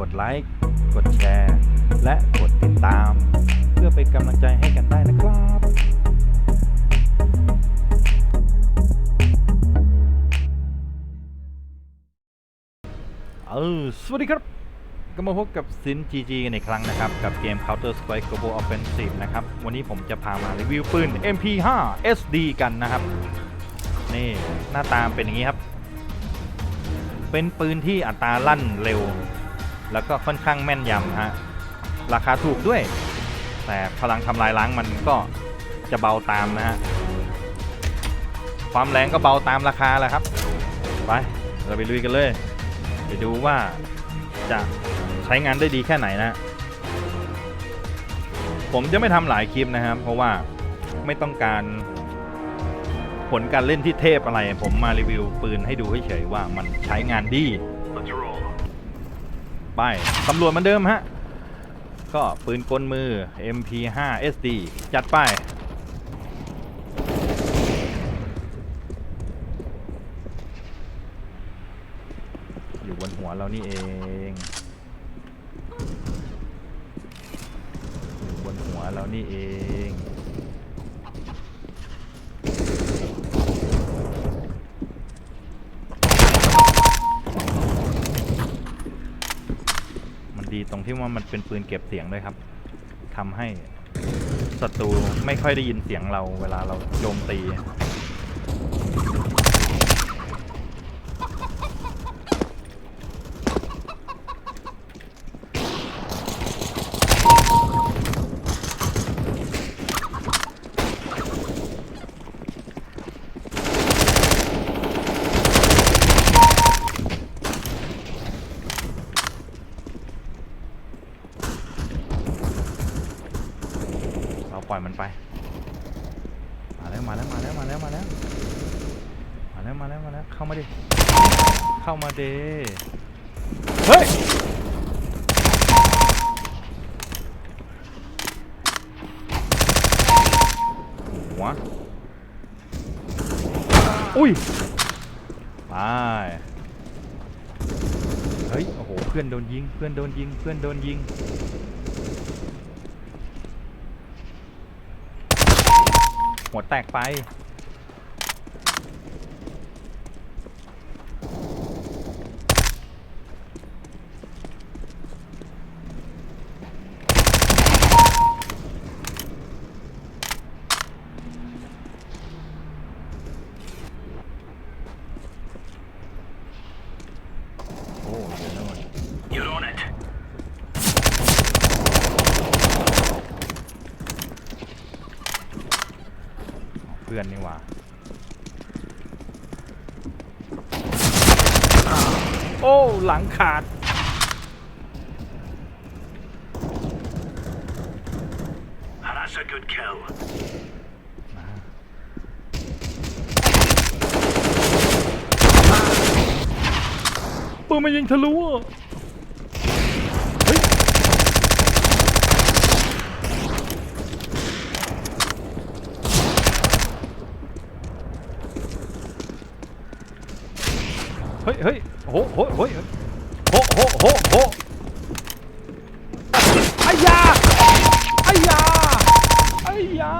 กดไลค์ กดแชร์ และกดติดตาม เพื่อเป็นกำลังใจให้กันได้นะครับเออสวัสดีครับ ก็มาพบกับซิน GG กันอีกครั้งนะครับ กับเกม Counter Strike Global Offensive นะครับ วันนี้ผมจะพามารีวิวปืน MP5 SD กันนะครับ นี่หน้าตามเป็นอย่างนี้ครับ เป็นปืนที่อัตราลั่นเร็ว แล้วก็ค่อนข้างแม่นยำฮะราคาถูกด้วย แต่พลังทำลายล้างมันก็จะเบาตามนะฮะความแรงก็เบาตามราคาแหละครับ ไปเราไปลุยกันเลย ไปดูว่าจะใช้งานได้ดีแค่ไหนนะผมจะไม่ทำหลายคลิปนะครับ เพราะว่าไม่ต้องการผลการเล่นที่เทพอะไร ผมมารีวิวปืนให้ดูเฉยๆว่ามันใช้งานดี Let's roll. ไปตำรวจเหมือนเดิมฮะ ก็ปืนกลมือ MP5 SD จัดไป อยู่บนหัวเรานี่เอง อยู่บนหัวเรานี่เอง มันดี ตรงที่ว่ามันเป็นปืนเก็บเสียงด้วยครับทำให้ศัตรูไม่ค่อยได้ยินเสียงเราเวลาเราโจมตี ปล่อยมันไป มาแล้วมาแล้วมาแล้วมาแล้วมาแล้วมาแล้วมาแล้วมาแล้วเข้ามาดิ เข้ามาเดเฮ้ย หัว อุ้ยไปเฮ้ย โอ้โห เพื่อนโดนยิง เพื่อนโดนยิง เพื่อนโดนยิง หัวแตกไป โอ้เดี๋ยวนะมัน You're on it. เพื่อนนี่หว่าโอ้หลังขาด That's a good kill. ปืนมันยิงทะลุอะ เฮ้ยเฮ้ยโหโหโหโหโหโหโหไอ้ยาไอ้ยาไอ้ยา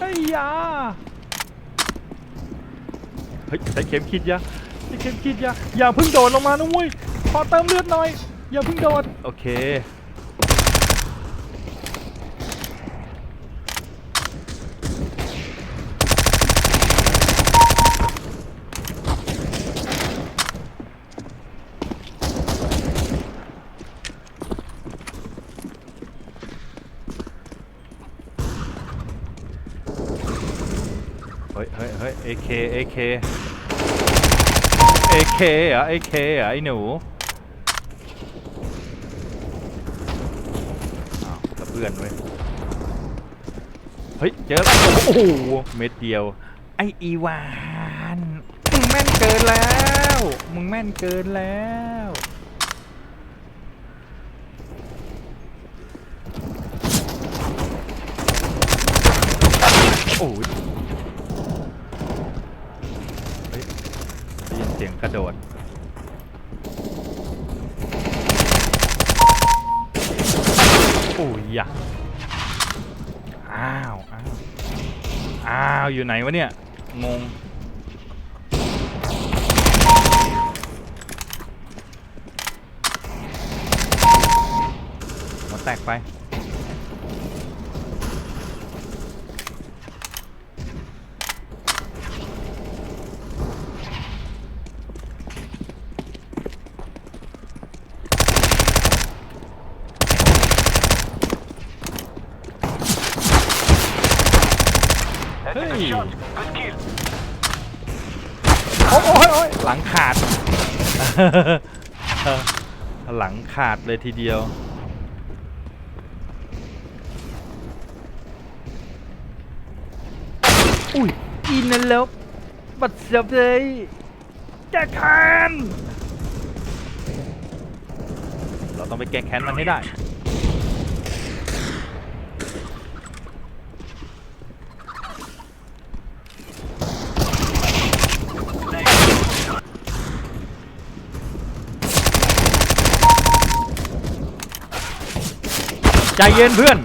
ไอ้ยาเฮ้ยใช้เข็มคิดยาใช้เข็มคิดยาอย่าเพิ่งโดดลงมานะเว้ยขอเติมเลือดหน่อย อย่าเพิ่งโดด โอเค เฮ้ยเฮ้ยเฮ้ย AK AK AK เหรอ AK เหรอไอ้หนูอ้าวกับเพื่อนเว้ย เฮ้ย เจอแล้วโอ้โหเม็ดเดียว ไออีวาน มึงแม่นเกินแล้ว มึงแม่นเกินแล้วโอ้ย สียง กระโดด โอ้ยยะอ้าว อ้าว อ้าว อยู่ไหนวะเนี่ย งงหัวแตกไป That's a good Hey. shot. Good kill. โอ้ยโอ้ยโอ้ยหลังขาด หลังขาดเลยทีเดียว อุ้ยอินนั่นแล้วบัดเสียบเลยแก้แค้นเราต้องไปแก้แค้นมันให้ได้ ใจเย็นเพื่อน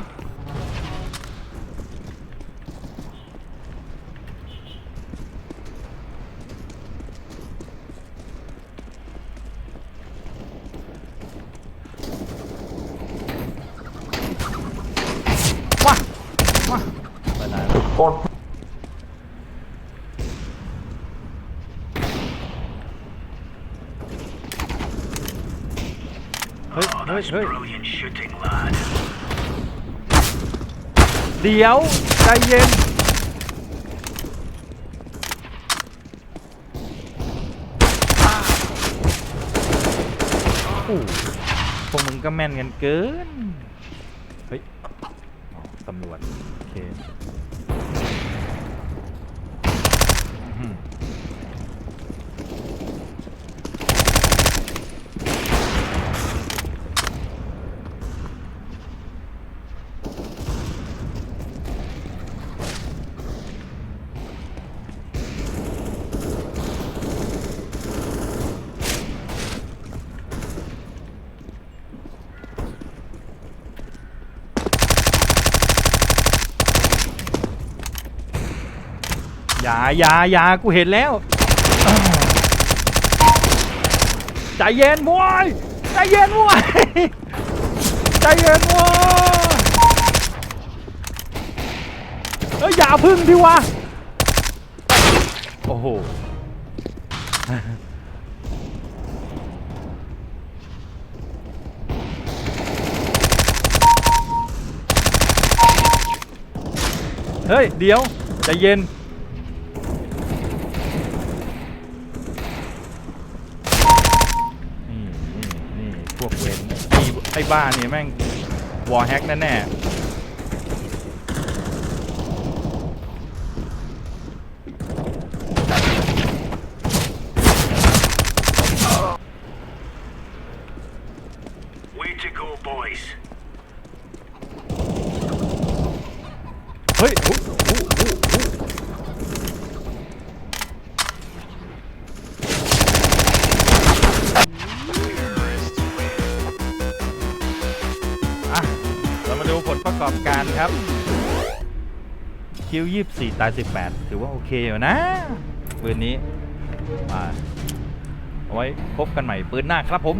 มามาไปไหนแล้วเฮ้ย Oh, เฮ้ย that's เฮ้ย brilliant shooting, lad. เดี๋ยว ใจเย็น โอ้พวกมึงก็แม่นกันเกิน เฮ้ย ตำรวจ โอเค อย่าอย่าอย่ากูเห็นแล้วใจเย็นมวยใจเย็นมวยใจเย็นมวยเอ้ยอย่าพึ่งดิวะโอ้โหเฮ้ย เดี๋ยวใจเย็นนี่นี่พ วกเวนไอ้ไอ้บ้านี่แม่งวอลแฮกแน่ Way to go, boys. ๆเฮ้ย ลประกอบการครับ คิวยี่สี่ตายสิบแปดถือว่าโอเคอยู่นะปืนนี้มาเอาไว้พบกันใหม่ปืนหน้าครับผม